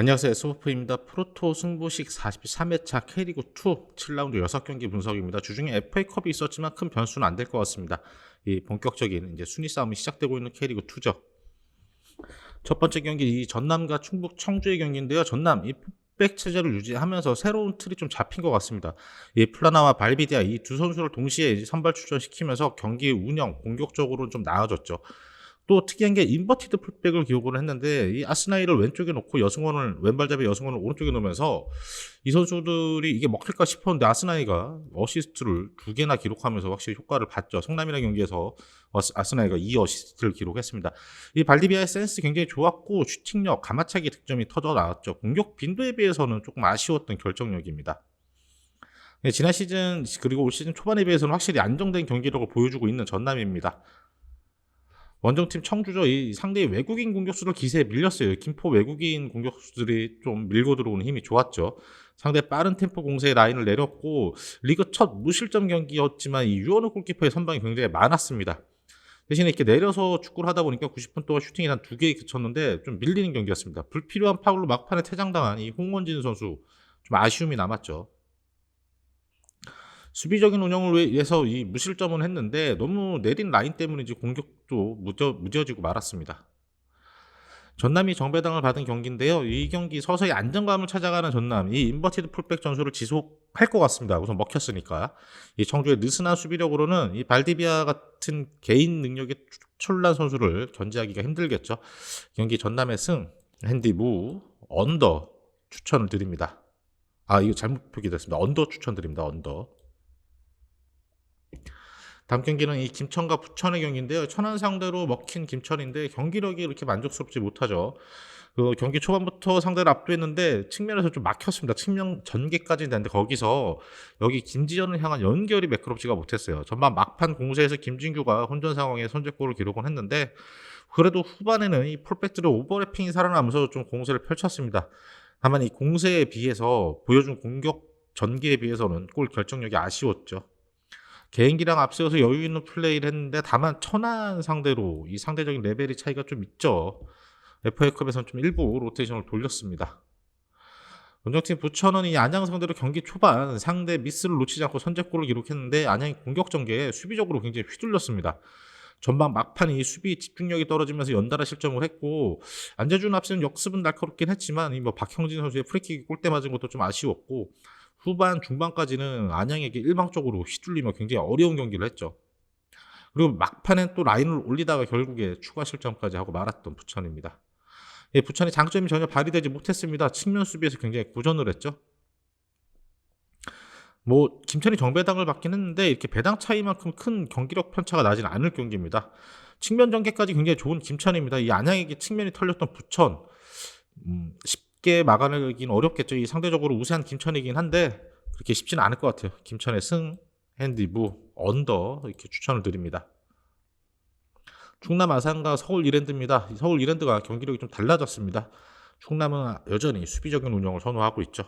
안녕하세요. 스포프입니다. 프로토 승부식 43회차 K리그 2 7라운드 6경기 분석입니다. 주중에 FA컵이 있었지만 큰 변수는 안 될 것 같습니다. 이 본격적인 이제 순위 싸움이 시작되고 있는 K리그 2죠. 첫 번째 경기 이 전남과 충북 청주의 경기인데요. 전남 이 풋백 체제를 유지하면서 새로운 틀이 좀 잡힌 것 같습니다. 이 플라나와 발비디아 이 두 선수를 동시에 선발 출전시키면서 경기 운영 공격적으로 좀 나아졌죠. 또 특이한 게 인버티드 풀백을 기록을 했는데 이 아스나이를 왼쪽에 놓고 여승원을 왼발잡이 여승원을 오른쪽에 놓으면서 이 선수들이 이게 먹힐까 싶었는데 아스나이가 어시스트를 두 개나 기록하면서 확실히 효과를 봤죠. 성남이라는 경기에서 아스나이가 2 어시스트를 기록했습니다. 이 발디비아의 센스 굉장히 좋았고 슈팅력, 가마차기 득점이 터져 나왔죠. 공격 빈도에 비해서는 조금 아쉬웠던 결정력입니다. 네, 지난 시즌 그리고 올 시즌 초반에 비해서는 확실히 안정된 경기력을 보여주고 있는 전남입니다. 원정팀 청주죠. 이 상대의 외국인 공격수들 기세에 밀렸어요. 김포 외국인 공격수들이 좀 밀고 들어오는 힘이 좋았죠. 상대 빠른 템포 공세의 라인을 내렸고 리그 첫 무실점 경기였지만 이 유원호 골키퍼의 선방이 굉장히 많았습니다. 대신에 이렇게 내려서 축구를 하다 보니까 90분 동안 슈팅이 한 두 개에 그쳤는데 좀 밀리는 경기였습니다. 불필요한 파울로 막판에 퇴장당한 이 홍원진 선수 좀 아쉬움이 남았죠. 수비적인 운영을 위해서 이 무실점은 했는데 너무 내린 라인 이제 공격도 무뎌, 무뎌지고 말았습니다. 전남이 정배당을 받은 경기인데요. 이 경기 서서히 안정감을 찾아가는 전남, 이 인버티드 풀백 전술을 지속할 것 같습니다. 우선 먹혔으니까. 이 청주의 느슨한 수비력으로는 이 발디비아 같은 개인 능력이 출란 선수를 견제하기가 힘들겠죠. 경기 전남의 승, 핸디 무, 언더 추천을 드립니다. 아, 이거 잘못 표기됐습니다. 언더 추천드립니다. 언더. 다음 경기는 이 김천과 부천의 경기인데요. 천안 상대로 먹힌 김천인데 경기력이 이렇게 만족스럽지 못하죠. 그 경기 초반부터 상대를 압도했는데 측면에서 좀 막혔습니다. 측면 전개까지 됐는데 거기서 여기 김지현을 향한 연결이 매끄럽지가 못했어요. 전반 막판 공세에서 김진규가 혼전 상황에 선제골을 기록을 했는데 그래도 후반에는 이 풀백들의 오버래핑이 살아나면서 좀 공세를 펼쳤습니다. 다만 이 공세에 비해서 보여준 공격 전개에 비해서는 골 결정력이 아쉬웠죠. 개인기랑 앞세워서 여유 있는 플레이를 했는데 다만 천안 상대로 이 상대적인 레벨이 차이가 좀 있죠. FA컵에서는 좀 일부 로테이션을 돌렸습니다. 원정팀 부천은 이 안양 상대로 경기 초반 상대 미스를 놓치지 않고 선제골을 기록했는데 안양이 공격 전개에 수비적으로 굉장히 휘둘렸습니다. 전반 막판 이 수비 집중력이 떨어지면서 연달아 실점을 했고 안재준 앞세는 역습은 날카롭긴 했지만 이 뭐 박형진 선수의 프리킥 골대 맞은 것도 좀 아쉬웠고 후반 중반까지는 안양에게 일방적으로 휘둘리며 굉장히 어려운 경기를 했죠. 그리고 막판엔 또 라인을 올리다가 결국에 추가 실점까지 하고 말았던 부천입니다. 예, 부천의 장점이 전혀 발휘되지 못했습니다. 측면 수비에서 굉장히 고전을 했죠. 뭐 김천이 정배당을 받긴 했는데 이렇게 배당 차이만큼 큰 경기력 편차가 나진 않을 경기입니다. 측면 전개까지 굉장히 좋은 김천입니다. 이 안양에게 측면이 털렸던 부천 음, 쉽게 막아내긴 어렵겠죠. 이 상대적으로 우세한 김천이긴 한데 그렇게 쉽지는 않을 것 같아요. 김천의 승, 핸디부, 언더 이렇게 추천을 드립니다. 충남 아산과 서울 이랜드입니다. 서울 이랜드가 경기력이 좀 달라졌습니다. 충남은 여전히 수비적인 운영을 선호하고 있죠.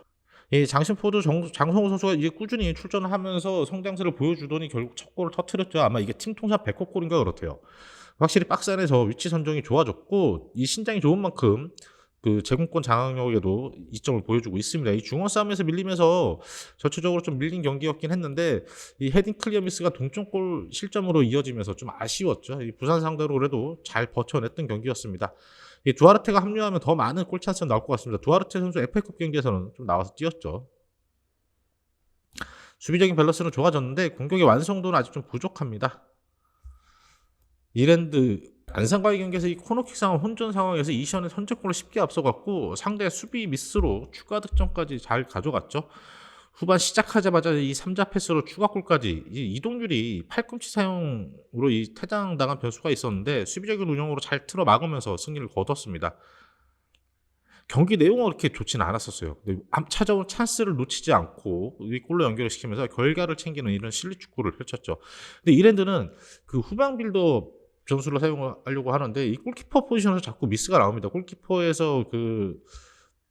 이 장신포드 정, 장성호 선수가 이제 꾸준히 출전을 하면서 성장세를 보여주더니 결국 첫 골을 터트렸죠. 아마 이게 팀 통산 100호 골인가 그렇대요. 확실히 박스 안에서 위치 선정이 좋아졌고 이 신장이 좋은 만큼 그 제공권 장악력에도 이점을 보여주고 있습니다. 이 중원 싸움에서 밀리면서 전체적으로 좀 밀린 경기였긴 했는데 이 헤딩 클리어 미스가 동점골 실점으로 이어지면서 좀 아쉬웠죠. 이 부산 상대로 그래도 잘 버텨냈던 경기였습니다. 이 두아르테가 합류하면 더 많은 골 찬스가 나올 것 같습니다. 두아르테 선수 FA컵 경기에서는 좀 나와서 뛰었죠. 수비적인 밸런스는 좋아졌는데 공격의 완성도는 아직 좀 부족합니다. 이랜드 안산과의 경기에서 이 코너킥 상황 혼전 상황에서 이시안의 선제골을 쉽게 앞서갔고 상대 수비 미스로 추가 득점까지 잘 가져갔죠. 후반 시작하자마자 이 3자 패스로 추가골까지 이 이동률이 팔꿈치 사용으로 이 퇴장당한 변수가 있었는데 수비적인 운영으로 잘 틀어 막으면서 승리를 거뒀습니다. 경기 내용은 그렇게 좋지는 않았었어요. 찾아온 찬스를 놓치지 않고 이 골로 연결을 시키면서 결과를 챙기는 이런 실리 축구를 펼쳤죠. 근데 이랜드는 그 후방 빌더 전술을 사용하려고 하는데 이 골키퍼 포지션에서 자꾸 미스가 나옵니다. 골키퍼에서 그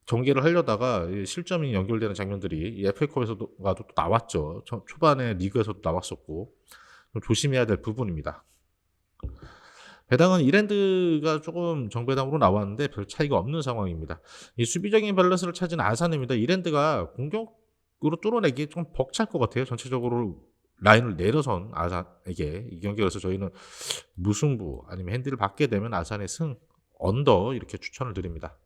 전개를 하려다가 이 실점이 연결되는 장면들이 이 FA컵에서도 또 나왔죠. 초- 초반에 리그에서도 나왔었고 좀 조심해야 될 부분입니다. 배당은 이랜드가 조금 정배당으로 나왔는데 별 차이가 없는 상황입니다. 이 수비적인 밸런스를 찾은 아산입니다. 이랜드가 공격으로 뚫어내기 좀 벅찰 것 같아요. 전체적으로 라인을 내려선 아산에게 이 경기에서 저희는 무승부 아니면 핸디를 받게 되면 아산의 승 언더 이렇게 추천을 드립니다.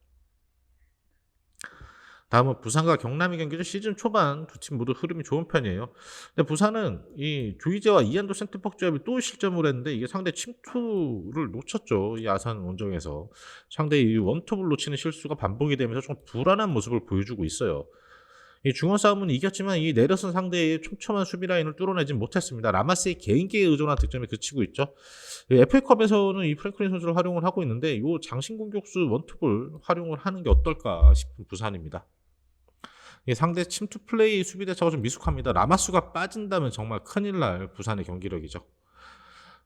다음은 부산과 경남의 경기죠. 시즌 초반 두 팀 모두 흐름이 좋은 편이에요. 근데 부산은 이 조이제와 이한도 센터박 조합이 또 실점을 했는데 이게 상대 침투를 놓쳤죠. 이 아산 원정에서 상대 이 원톱을 놓치는 실수가 반복이 되면서 좀 불안한 모습을 보여주고 있어요. 이 중원 싸움은 이겼지만 이 내려선 상대의 촘촘한 수비 라인을 뚫어내지 못했습니다. 라마스의 개인기에 의존한 득점에 그치고 있죠. 이 FA컵에서는 이 프랭클린 선수를 활용을 하고 있는데 이 장신 공격수 원톱을 활용을 하는 게 어떨까 싶은 부산입니다. 이 상대 침투 플레이 수비 대처가 좀 미숙합니다. 라마수가 빠진다면 정말 큰일 날 부산의 경기력이죠.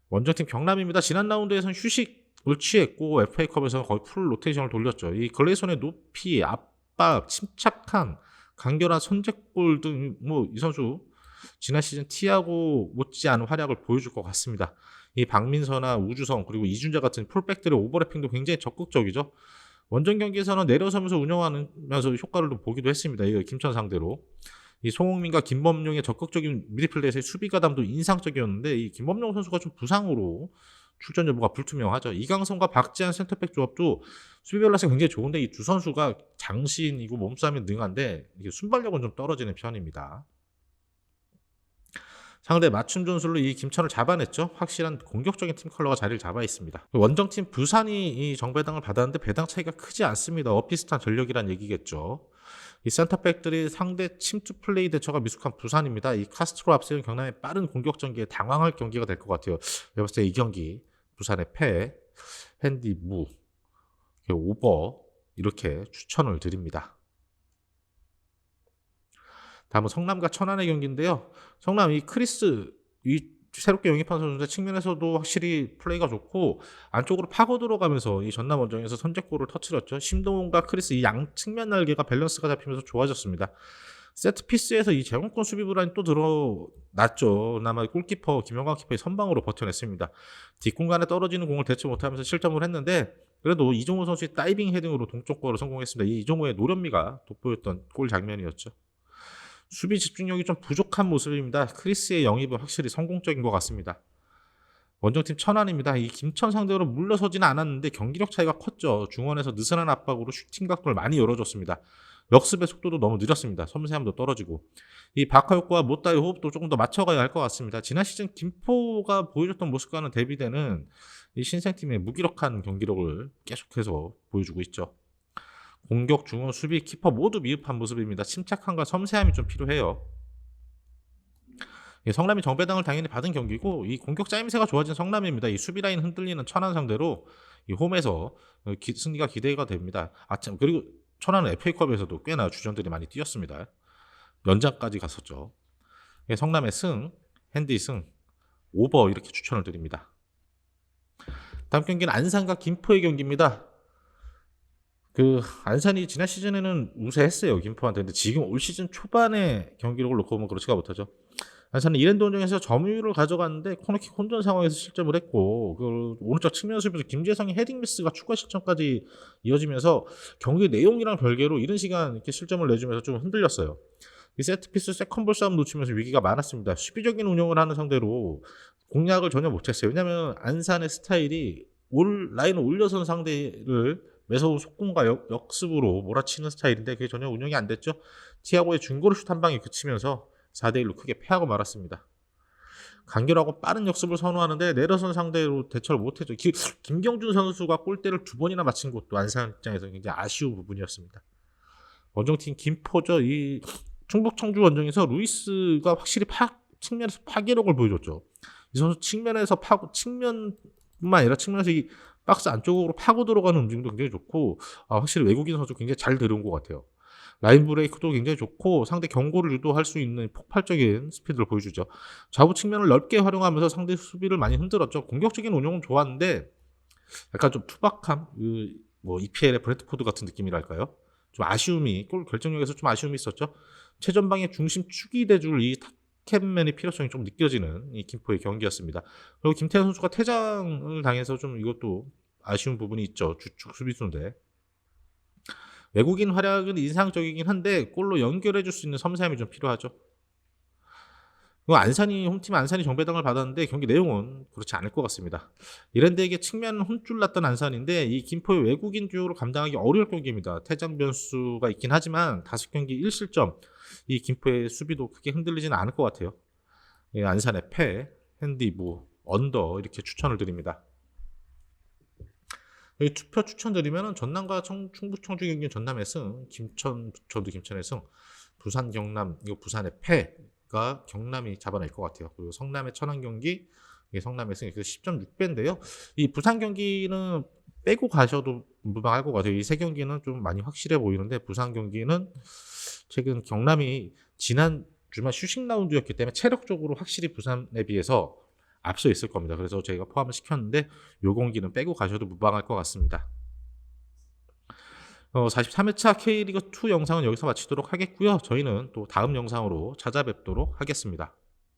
원정팀 경남입니다. 지난 라운드에서는 휴식을 취했고 FA컵에서는 거의 풀 로테이션을 돌렸죠. 이 글레이손의 높이, 압박, 침착한 간결한 선제골 등뭐이 선수 지난 시즌 티하고 못지않은 활약을 보여줄 것 같습니다. 이 박민서나 우주성 그리고 이준자 같은 풀백들의 오버래핑도 굉장히 적극적이죠. 원정 경기에서는 내려서면서 운영하면서 효과를 좀 보기도 했습니다. 이 김천 상대로. 이 송흥민과 김범용의 적극적인 미드필더에서의 수비 가담도 인상적이었는데 이 김범용 선수가 좀 부상으로 출전 여부가 불투명하죠. 이강성과 박지한 센터백 조합도 수비 밸런스가 굉장히 좋은데 이 두 선수가 장신이고 몸싸움이 능한데 이게 순발력은 좀 떨어지는 편입니다. 상대 맞춤 전술로 이 김천을 잡아냈죠. 확실한 공격적인 팀 컬러가 자리를 잡아 있습니다. 원정팀 부산이 이 정배당을 받았는데 배당 차이가 크지 않습니다. 어피스탄 전력이란 얘기겠죠. 이 센터백들이 상대 침투 플레이 대처가 미숙한 부산입니다. 이 카스트로 앞세운 경남의 빠른 공격 전개에 당황할 경기가 될 것 같아요. 때이 경기 부산의 패, 핸디 무, 오버 이렇게 추천을 드립니다. 다음은 성남과 천안의 경기인데요. 성남 이 크리스 이 새롭게 영입한 선수들 측면에서도 확실히 플레이가 좋고 안쪽으로 파고 들어가면서 이 전남 원정에서 선제골을 터뜨렸죠. 심동원과 크리스 이 양 측면 날개가 밸런스가 잡히면서 좋아졌습니다. 세트 피스에서 이 제공권 수비 불안이 또 드러났죠. 그나마 골키퍼 김영광 키퍼의 선방으로 버텨냈습니다. 뒷공간에 떨어지는 공을 대치 못하면서 실점을 했는데 그래도 이종호 선수의 다이빙 헤딩으로 동점골을 성공했습니다. 이 이종호의 노련미가 돋보였던 골 장면이었죠. 수비 집중력이 좀 부족한 모습입니다. 크리스의 영입은 확실히 성공적인 것 같습니다. 원정팀 천안입니다. 이 김천 상대로 물러서지는 않았는데 경기력 차이가 컸죠. 중원에서 느슨한 압박으로 슈팅 각도를 많이 열어줬습니다. 역습의 속도도 너무 느렸습니다. 섬세함도 떨어지고 이 박하육과 못다의 호흡도 조금 더 맞춰가야 할 것 같습니다. 지난 시즌 김포가 보여줬던 모습과는 대비되는 이 신생팀의 무기력한 경기력을 계속해서 보여주고 있죠. 공격, 중원, 수비, 키퍼 모두 미흡한 모습입니다. 침착함과 섬세함이 좀 필요해요. 예, 성남이 정배당을 당연히 받은 경기고 이 공격 짜임새가 좋아진 성남입니다. 이 수비 라인 흔들리는 천안 상대로 이 홈에서 어, 기, 승리가 기대가 됩니다. 아참 그리고 천안은 FA컵에서도 꽤나 주전들이 많이 뛰었습니다. 연장까지 갔었죠. 예, 성남의 승, 핸디 승, 오버 이렇게 추천을 드립니다. 다음 경기는 안산과 김포의 경기입니다. 그 안산이 지난 시즌에는 우세했어요 김포한테 근데 지금 올 시즌 초반에 경기력을 놓고 보면 그렇지가 못하죠 안산은 이랜드 원정에서 점유율을 가져갔는데 코너킥 혼전 상황에서 실점을 했고 그 오른쪽 측면 수비에서 김재성의 헤딩 미스가 추가 실점까지 이어지면서 경기 내용이랑 별개로 이런 시간 이렇게 실점을 내주면서 좀 흔들렸어요. 이 세트피스 세컨볼 싸움 놓치면서 위기가 많았습니다. 수비적인 운영을 하는 상대로 공략을 전혀 못했어요. 왜냐하면 안산의 스타일이 올 라인을 올려선 상대를 매서운 속공과 역, 습으로 몰아치는 스타일인데 그게 전혀 운영이 안 됐죠. 티아고의 중거리 슛 한 방에 그치면서 4대 1로 크게 패하고 말았습니다. 간결하고 빠른 역습을 선호하는데 내려선 상대로 대처를. 기, 김경준 선수가 골대를 두 번이나 맞힌 것도 안산 입장에서 굉장히 아쉬운 부분이었습니다. 원정팀 김포죠. 이 충북 청주 원정에서 루이스가 확실히 파, 측면에서 파괴력을 보여줬죠. 이 선수 측면에서 파고 측면뿐만 아니라 측면에서 이 박스 안쪽으로 파고 들어가는 움직임도 굉장히 좋고 아, 확실히 외국인 선수 굉장히 잘 들어온 것 같아요. 라인 브레이크도 굉장히 좋고 상대 경고를 유도할 수 있는 폭발적인 스피드를 보여주죠. 좌우 측면을 넓게 활용하면서 상대 수비를 많이 흔들었죠. 공격적인 운영은 좋았는데 약간 좀 투박함, 그, 뭐 EPL의 브레트포드 같은 느낌이랄까요? 좀 아쉬움이 골 결정력에서 좀 아쉬움이 있었죠. 최전방의 중심 축이 돼줄 이 투캡맨의 필요성이 좀 느껴지는 이 김포의 경기였습니다. 그리고 김태현 선수가 퇴장을 당해서 좀 이것도 아쉬운 부분이 있죠. 주축 수비수인데. 외국인 활약은 인상적이긴 한데 골로 연결해 줄 수 있는 섬세함이 좀 필요하죠. 그 안산이 홈팀 안산이 정배당을 받았는데 경기 내용은 그렇지 않을 것 같습니다. 이랜드에게 측면 혼쭐 났던 안산인데 이 김포의 외국인 듀오를 감당하기 어려울 경기입니다. 퇴장 변수가 있긴 하지만 다섯 경기 1실점 이 김포의 수비도 크게 흔들리지는 않을 것 같아요. 예, 안산의 패, 핸디, 무, 언더 이렇게 추천을 드립니다. 투표 추천드리면 전남과 청, 충북 청주 경기 전남의 승, 김천 부천도 김천의 승, 부산 경남 이거 부산의 패가 경남이 잡아낼 것 같아요. 그리고 성남의 천안 경기 이게 성남의 승, 그래서 10.6배인데요. 이 부산 경기는 빼고 가셔도 무방할 것 같아요. 이 세 경기는 좀 많이 확실해 보이는데 부산 경기는 최근 경남이 지난 주말 휴식 라운드였기 때문에 체력적으로 확실히 부산에 비해서 앞서 있을 겁니다. 그래서 저희가 포함을 시켰는데 요 경기는 빼고 가셔도 무방할 것 같습니다. 어, 43회차 K리그2 영상은 여기서 마치도록 하겠고요. 저희는 또 다음 영상으로 찾아뵙도록 하겠습니다.